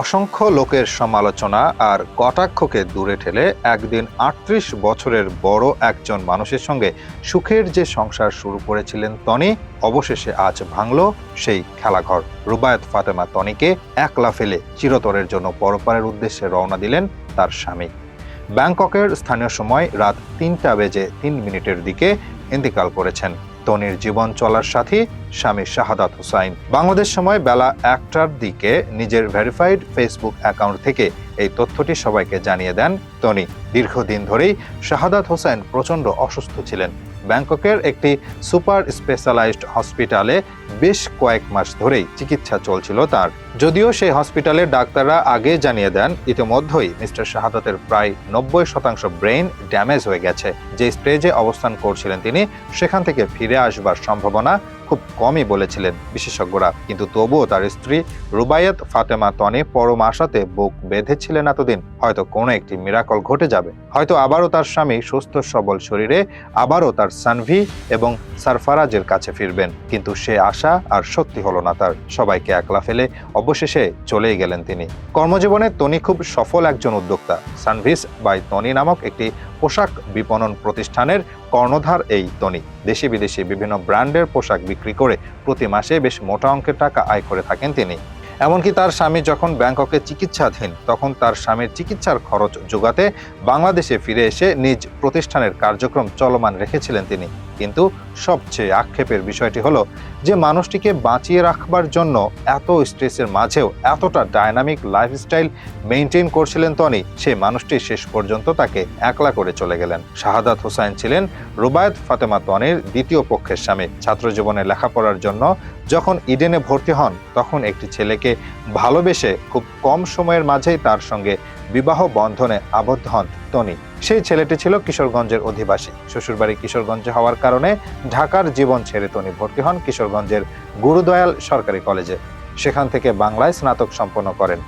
অসংখ্য লোকের সমালোচনা আর কটাক্ষকে দূরে ঠেলে একদিন আটত্রিশ বছরের বড় একজন মানুষের সঙ্গে সুখের যে সংসার শুরু করেছিলেন তনি অবশেষে আজ ভাঙল সেই খেলাঘর। রুবায়ত ফাতেমা তনিকে একলা ফেলে চিরতরের জন্য পরপারের উদ্দেশ্যে রওনা দিলেন তার স্বামী। ব্যাংককের স্থানীয় সময় রাত তিনটা বেজে তিন মিনিটের দিকে ইন্তিকাল করেছেন। তনির জীবন চলার সাথী স্বামী শাহাদাত হুসাইন। বাংলাদেশ সময় বেলা একটার দিকে নিজের ভেরিফাইড ফেসবুক অ্যাকাউন্ট থেকে এই তথ্যটি সবাইকে জানিয়ে দেন তনি। দীর্ঘদিন ধরেই শাহাদাত হোসেন প্রচণ্ড অসুস্থ ছিলেন। ব্যাংককের একটি সুপার স্পেশালাইজড হসপিটালে বেশ কয়েক মাস ধরেই চিকিৎসা চলছিল তার। যদিও সেই হসপিটালের ডাক্তাররা আগে জানিয়ে দেন, ইতিমধ্যেই মিস্টার শাহাদাতের প্রায় নব্বই শতাংশ ব্রেইন ড্যামেজ হয়ে গেছে। যে স্টেজে অবস্থান করছিলেন তিনি, সেখান থেকে ফিরে আসবার সম্ভাবনা খুব কমই বলেছিলেন বিশেষজ্ঞরা। কিন্তু তবুও তার স্ত্রী রুবায়াত ফাতেমা তনে পরম আশাতে বুক বেঁধেছিলেন এতদিন। হয়তো কোনো একটি মিরাকল ঘটে যাবে। হয়তো আবারও তার স্বামী সুস্থ সবল শরীরে আবারও তার সানভি এবং সারফারাজের কাছে ফিরবেন। কিন্তু সে আশা আর সত্যি হলো না তার। সবাইকে একলা ফেলে অবশেষে চলেই গেলেন তিনি। কর্মজীবনে তনি খুব সফল একজন উদ্যোক্তা। সানভিস বাই তনি নামক একটি পোশাক বিপণন প্রতিষ্ঠানের কর্ণধার এই তনি দেশি বিদেশি বিভিন্ন ব্র্যান্ডের পোশাক বিক্রি করে প্রতি মাসে বেশ মোটা অঙ্কের টাকা আয় করে থাকেন তিনি। এমনকি তার স্বামী যখন ব্যাংককে চিকিৎসাধীন, তখন তার স্বামীর চিকিৎসার খরচ যোগাতে বাংলাদেশে ফিরে এসে নিজ প্রতিষ্ঠানের কার্যক্রম চলমান রেখেছিলেন তিনি। কিন্তু সবচেয়ে আক্ষেপের বিষয়টি হলো যে মানুষটিকে বাঁচিয়ে রাখবার জন্য এত স্ট্রেসের মাঝেও এতটা ডায়নামিক লাইফস্টাইল মেনটেন করছিলেন তনি সেই মানুষটি শেষ পর্যন্ত তাকে একলা করে চলে গেলেন। শাহাদাত হোসাইন ছিলেন রুবায়ত ফাতেমা তনির দ্বিতীয় পক্ষের স্বামী। ছাত্র জীবনে লেখাপড়ার জন্য যখন ইডেনে ভর্তি হন, তখন একটি ছেলেকে ভালোবেসে খুব কম সময়ের মাঝেই তার সঙ্গে বিবাহ বন্ধনে আবদ্ধ হন তনি। সেই ছেলেটি ছিল কিশোরগঞ্জের অধিবাসী। শ্বশুরবাড়ি কিশোরগঞ্জে হওয়ার কারণে ঢাকার জীবন ছেড়ে তনি ভর্তি হন কিশোরগঞ্জের গুরুদয়াল সরকারি কলেজে। সেখান থেকে বাংলায় স্নাতক সম্পন্ন করেন।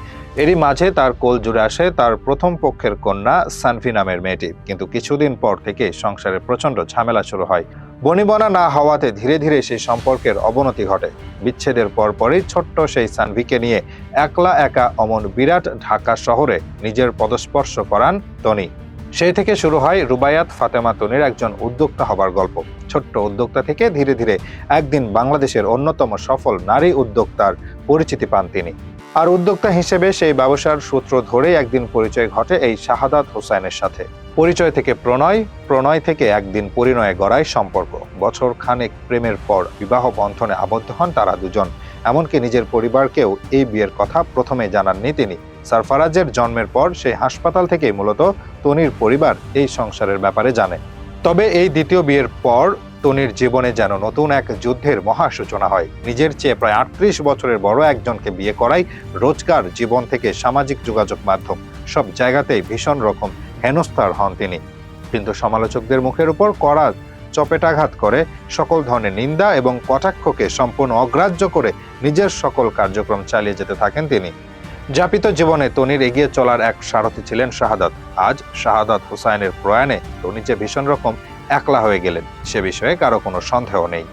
এরই মাঝে তার কোল জুড়ে আসে তার প্রথম পক্ষের কন্যা সানফি নামের মেয়েটি। কিন্তু কিছুদিন পর থেকে সংসারে প্রচণ্ড ঝামেলা শুরু হয়। বনিবনা না হওয়াতে ধীরে ধীরে সেই সম্পর্কের অবনতি ঘটে। বিচ্ছেদের পরপরই ছোট্ট সেই সানভিকে নিয়ে একলা একা অমন বিরাট ঢাকা শহরে নিজের পদস্পর্শ করান তনি সেই থেকে শুরু হয় রুবায়াত ফাতেমা তনির একজন উদ্যোক্তা হবার গল্প। ছোট্ট উদ্যোক্তা থেকে ধীরে ধীরে একদিন বাংলাদেশের অন্যতম সফল নারী উদ্যোক্তার পরিচিতি পান তিনি। আর উদ্যোক্তা হিসেবে সেই ব্যবসার সূত্র ধরেই একদিন পরিচয় ঘটে এই শাহাদাত হোসাইনের সাথে। পরিচয় থেকে প্রণয় প্রণয় থেকে একদিন পরিণয়ে গড়ায় সম্পর্ক। বছর খানেক প্রেমের পর বিবাহ বন্ধনে আবদ্ধ হন তারা দুজন। এমনকি নিজের পরিবারকেও এই বিয়ের কথা প্রথমে জানাননি তিনি। সারফারাজের জন্মের পর সেই হাসপাতাল থেকেই মূলত তনির পরিবার এই সংসারের ব্যাপারে জানে। তবে এই দ্বিতীয় বিয়ের পর তনির জীবনে যেন নতুন এক যুদ্ধের মহা সূচনা হয়। নিজের চেয়ে প্রায় আটত্রিশ বছরের বড় একজনকে বিয়ে করাই রোজকার জীবন থেকে সামাজিক যোগাযোগ মাধ্যম, সব জায়গাতেই ভীষণ রকম হেনস্থার হন তিনি। কিন্তু সমালোচকদের মুখের উপর কড়া চপেটাঘাত করে সকল ধরনের নিন্দা এবং কটাক্ষকে সম্পূর্ণ অগ্রাহ্য করে নিজের সকল কার্যক্রম চালিয়ে যেতে থাকেন তিনি। যাপিত জীবনে তনির এগিয়ে চলার এক সারথি ছিলেন শাহাদাত। আজ শাহাদাত হুসাইনের প্রয়াণে তনি যে ভীষণ রকম একলা হয়ে গেলেন, সে বিষয়ে কারও কোনো সন্দেহ নেই।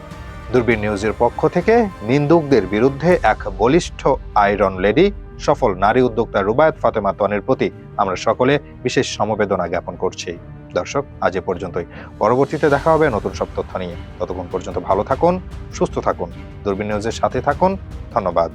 দূরবীন নিউজের পক্ষ থেকে নিন্দুকদের বিরুদ্ধে এক বলিষ্ঠ আয়রন লেডি, সফল নারী উদ্যোক্তা রুবায়ত ফাতেমা তনের প্রতি আমরা সকলে বিশেষ সমবেদনা জ্ঞাপন করছি। দর্শক, আজ এ পর্যন্তই। পরবর্তীতে দেখা হবে নতুন সব তথ্য নিয়ে। ততক্ষণ পর্যন্ত ভালো থাকুন, সুস্থ থাকুন। দূরবীন নিউজের সাথে থাকুন। ধন্যবাদ।